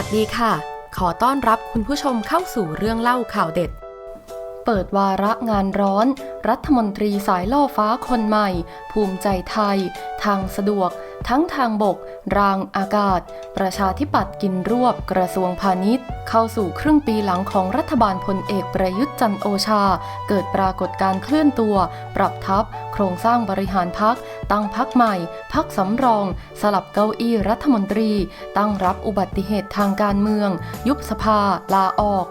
วัสดีค่ะ ขอต้อนรับคุณผู้ชมเข้าสู่เรื่องเล่าข่าวเด็ด เปิดวาระงานร้อน รัฐมนตรีสายล่อฟ้าคนใหม่ ภูมิใจไทย ทางสะดวก ทั้งทางบก รางอากาศ ประชาธิปัตย์กินรวบกระทรวงพาณิชย์ เข้าสู่ครึ่งปีหลังของรัฐบาลพลเอกประยุทธ์จันโอชา เกิดปรากฏการเคลื่อนตัว ปรับทัพโครงสร้างบริหารพัก ตั้งพักใหม่ พักสำรอง สลับเก้าอี้รัฐมนตรี ตั้งรับอุบัติเหตุทางการเมือง ยุบสภา ลาออก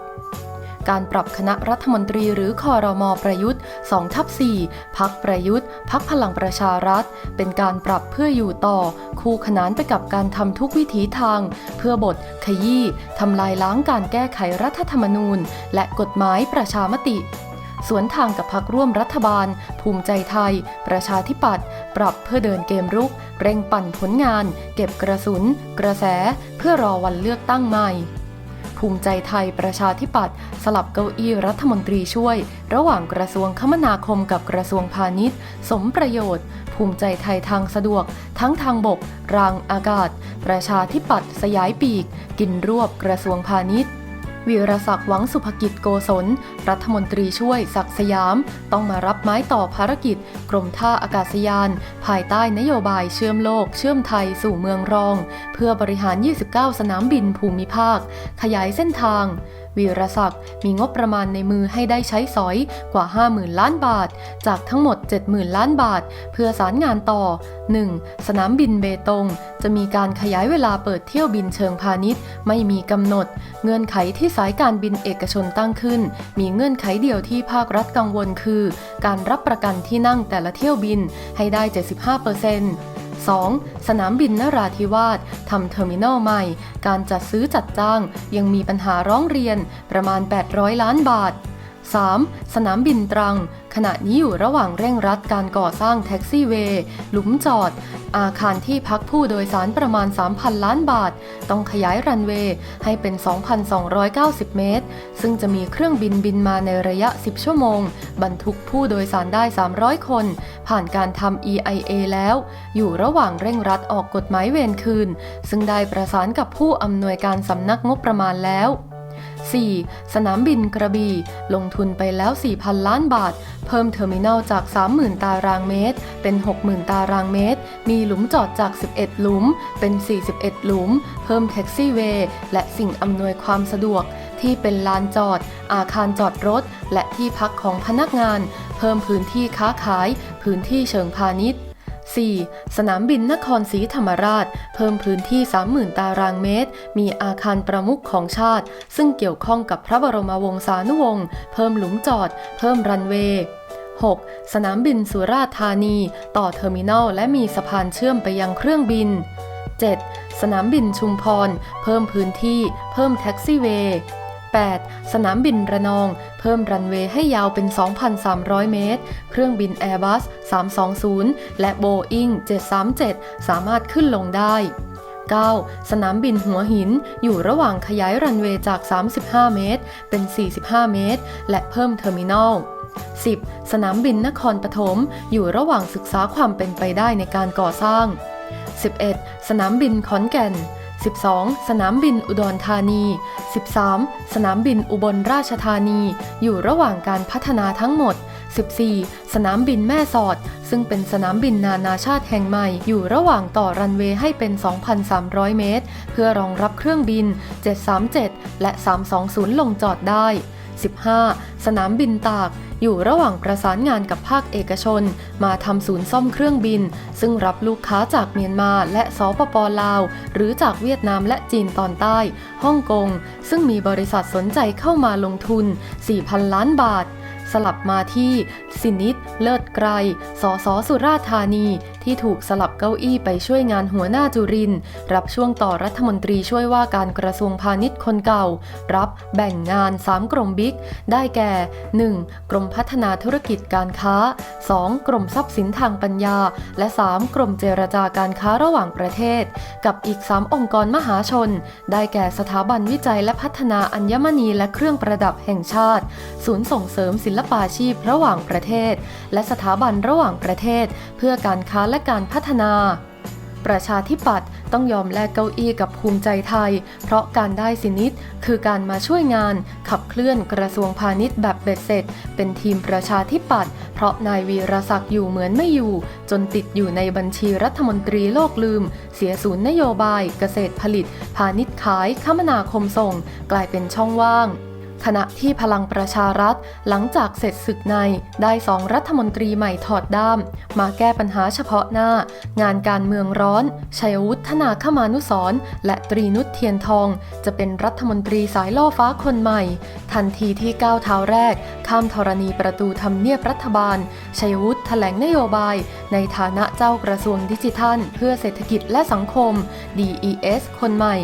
การปรับคณะรัฐมนตรีหรือคอรมอประยุทธ์2ทับ4พักประยุทธ์พักพลังประชารัฐ เป็นการปรับเพื่ออยู่ต่อ คู่ขนานไปกับการทำทุกวิถีทาง เพื่อบทขยี้ทำลายล้างการแก้ไขรัฐธรรมนูญ และกฎหมายประชามติสวนทางกับพักร่วมรัฐบาล ภูมิใจไทย ประชาธิปัตย์ปรับเพื่อเดินเกมรุก เร่งปั่นผลงาน เก็บกระสุน กระแส เพื่อรอวันเลือกตั้งใหม่ ภูมิใจไทยประชาธิปัตย์สลับเก้าอี้รัฐมนตรีช่วย ระหว่างกระทรวงคมนาคมกับกระทรวงพาณิชย์ สมประโยชน์ ภูมิใจไทยทางสะดวก ทั้งทางบก รางอากาศ ประชาธิปัตย์สยายปีก กินรวบกระทรวงพาณิชย์ วีรศักดิ์หวังสุภกิจโกศล รัฐมนตรีช่วยศักดิ์สยาม ต้องมารับไม้ต่อภารกิจ กรมท่าอากาศยาน ภายใต้นโยบายเชื่อมโลก เชื่อมไทยสู่เมืองรอง เพื่อบริหาร 29 สนามบินภูมิภาค ขยายเส้นทาง วีรศักดิ์มีงบประมาณในมือให้ได้ใช้สอยกว่า 50,000 ล้านบาท จากทั้งหมด 70,000 ล้านบาท เพื่อสารงานต่อ 1. สนามบินเบตง จะมีการขยายเวลาเปิดเที่ยวบินเชิงพาณิชย์ ไม่มีกำหนด เงื่อนไขที่สายการบินเอกชนตั้งขึ้น มีเงื่อนไขเดียวที่ภาครัฐกังวลคือ การรับประกันที่นั่งแต่ละเที่ยวบินให้ได้ 75% 2. สนามบินนราธิวาสทำเทอร์มินอลใหม่ การจัดซื้อจัดจ้าง ยังมีปัญหาร้องเรียนประมาณ 800 ล้านบาท 3. สนามบินตรัง ณะนี้อยู่ระหว่างเร่งรัดการก่อสร้างแท็กซี่เวย์ หลุมจอด อาคารที่พักผู้โดยสารประมาณ 3,000 ล้านบาท ต้องขยายรันเวย์ให้เป็น 2,290 เมตร ซึ่งจะมีเครื่องบินบินมาในระยะ 10 ชั่วโมง บรรทุกผู้โดยสารได้ 300 คน ผ่านการทำ EIA แล้ว อยู่ระหว่างเร่งรัดออกกฎหมายเวรคืน ซึ่งได้ประสานกับผู้อำนวยการสำนักงบประมาณแล้ว 4. สนามบินกระบี่ ลงทุนไปแล้ว 4,000 ล้านบาท เพิ่มเทอร์มินอลจาก 30,000 ตารางเมตร เป็น 60,000 ตารางเมตร มีหลุมจอดจาก 11 หลุม เป็น 41 หลุม เพิ่มแท็กซี่เวย์ และสิ่งอำนวยความสะดวก ที่เป็นลานจอด อาคารจอดรถ และที่พักของพนักงาน เพิ่มพื้นที่ค้าขาย พื้นที่เชิงพาณิชย์ 4. สนามบินนครศรีธรรมราช เพิ่มพื้นที่ 30,000 ตารางเมตร มีอาคารประมุขของชาติ ซึ่งเกี่ยวข้องกับพระบรมวงศานุวงศ์ เพิ่มหลุมจอด เพิ่มรันเวย์ 6. สนามบินสุราษฎร์ธานี ต่อเทอร์มินอลและมีสะพานเชื่อมไปยังเครื่องบิน 7. สนามบินชุมพร เพิ่มพื้นที่ เพิ่มแท็กซี่เวย์ 8. สนามบินระนอง เพิ่มรันเวย์ให้ยาวเป็น 2,300 เมตร เครื่องบิน Airbus 320 และ Boeing 737 สามารถขึ้นลงได้ 9. สนามบินหัวหินอยู่ระหว่างขยายรันเวย์จาก 35 เมตร เป็น 45 เมตร และเพิ่มเทอร์มินอล 10. สนามบินนครปฐมอยู่ระหว่างศึกษาความเป็นไปได้ในการก่อสร้าง 11. สนามบินขอนแก่น 12. สนามบินอุดรธานี 13. สนามบินอุบลราชธานี อยู่ระหว่างการพัฒนาทั้งหมด 14. สนามบินแม่สอด ซึ่งเป็นสนามบินนานาชาติแห่งใหม่ อยู่ระหว่างต่อรันเวย์ให้เป็น 2,300 เมตร เพื่อรองรับเครื่องบิน 737 และ 320 ลงจอดได้ 15. สนามบินตาก อยู่ระหว่างประสานงานกับภาคเอกชน มาทำศูนย์ซ่อมเครื่องบิน ซึ่งรับลูกค้าจากเมียนมาและสปปลาว หรือจากเวียดนามและจีนตอนใต้ฮ่องกง ซึ่งมีบริษัทสนใจเข้ามาลงทุน 4,000 ล้านบาทสลับมาที่ สินิดเลิศไกร สสสุราธานี ที่ถูกสลับเก้าอี้ไปช่วยงานหัวหน้าจุรินร์รับช่วงต่อรัฐมนตรีช่วยว่าการกระทรวงพาณิชย์คนเก่า รับแบ่งงาน 3 กรมบิ๊ก ได้แก่ 1. กรมพัฒนาธุรกิจการค้า 2. กรมทรัพย์สินทางปัญญา และ 3. กรมเจรจาการค้าระหว่างประเทศ กับอีก 3 องค์กรมหาชน ได้แก่สถาบันวิจัยและพัฒนาอัญมณีและเครื่องประดับแห่งชาติ ศูนย์ส่งเสริมศิลปาชีพระหว่างประเทศ และสถาบันระหว่างประเทศ เพื่อการค้าและการพัฒนา ประชาธิปัตย์ต้องยอมแลกเก้าอี้กับภูมิใจไทย เพราะการได้สินิดคือการมาช่วยงาน ขับเคลื่อนกระทรวงพาณิชย์แบบเบ็ดเสร็จ เป็นทีมประชาธิปัตย์เพราะนายวีรศักดิ์อยู่เหมือนไม่อยู่ จนติดอยู่ในบัญชีรัฐมนตรีโลกลืม เสียศูนย์นโยบาย เกษตรผลิต พาณิชย์ขายคมนาคมส่ง กลายเป็นช่องว่าง ขณะที่พลังประชารัฐ หลังจากเสร็จศึกในได้สองรัฐมนตรีใหม่ถอดด้าม มาแก้ปัญหาเฉพาะหน้า งานการเมืองร้อนชัยวุฒนาคมานุสรและตรีนุชเทียนทอง จะเป็นรัฐมนตรีสายล่อฟ้าคนใหม่ ทันทีที่ก้าวเท้าแรก ข้ามธรณีประตูทำเนียบรัฐบาลชัยวุฒแถลงนโยบาย ในฐานะเจ้ากระทรวงดิจิทัล เพื่อเศรษฐกิจและสังคม DES คนใหม่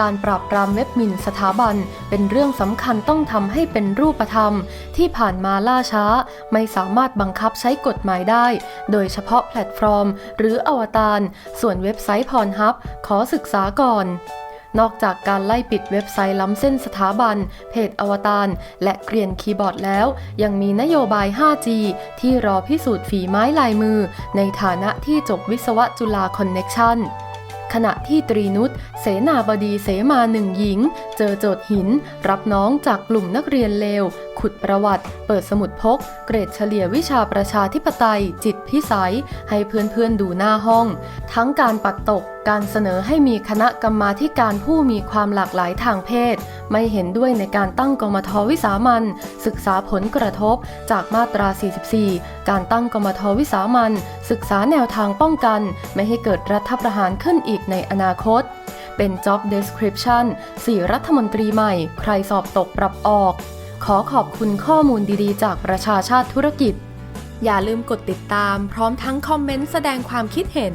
การปราบปรามเว็บมินสถาบัน เป็นเรื่องสำคัญต้ององทำให้เป็นรูปธรรม ที่ผ่านมาล่าช้า ไม่สามารถบังคับใช้กฎหมายได้ โดยเฉพาะแพลตฟอร์ม หรืออวตาร ส่วนเว็บไซต์พรฮับขอศึกษาก่อนนอกจากการไล่ปิดเว็บไซต์ล้ำเส้นสถาบัน เพจอวตาร และเกลียนคีย์บอร์ดแล้ว ยังมีนโยบาย 5G ที่รอพิสูจน์ฝีไม้ลายมือ ในฐานะที่จบวิศวะจุฬาคอนเน็กชั่น ขณะที่ตรีนุชเสนาบดีเสมาหนึ่งหญิง เจอโจทย์หิน รับน้องจากกลุ่มนักเรียนเลว ขุดประวัติ เปิดสมุดพก เกรดเฉลี่ยวิชาประชาธิปไตย จิตพิสัย ให้เพื่อนๆดูหน้าห้อง ทั้งการปัดตกการเสนอให้มีคณะกรรมาการผู้มีความหลากหลายทางเพศ ไม่เห็นด้วยในการตั้งกมทวิสามันศึกษาผลกระทบจากมาตรา 44 การตั้งกมทวิสามันศึกษาแนวทางป้องกัน ไม่ให้เกิดรัฐประหารขึ้นอีกในอนาคต เป็น job description 4 รัฐมนตรีใหม่ ใครสอบตกปรับออก ขอขอบคุณข้อมูลดีๆ จากประชาชาติธุรกิจ อย่าลืมกดติดตามพร้อมทั้งคอมเมนต์แสดงความคิดเห็น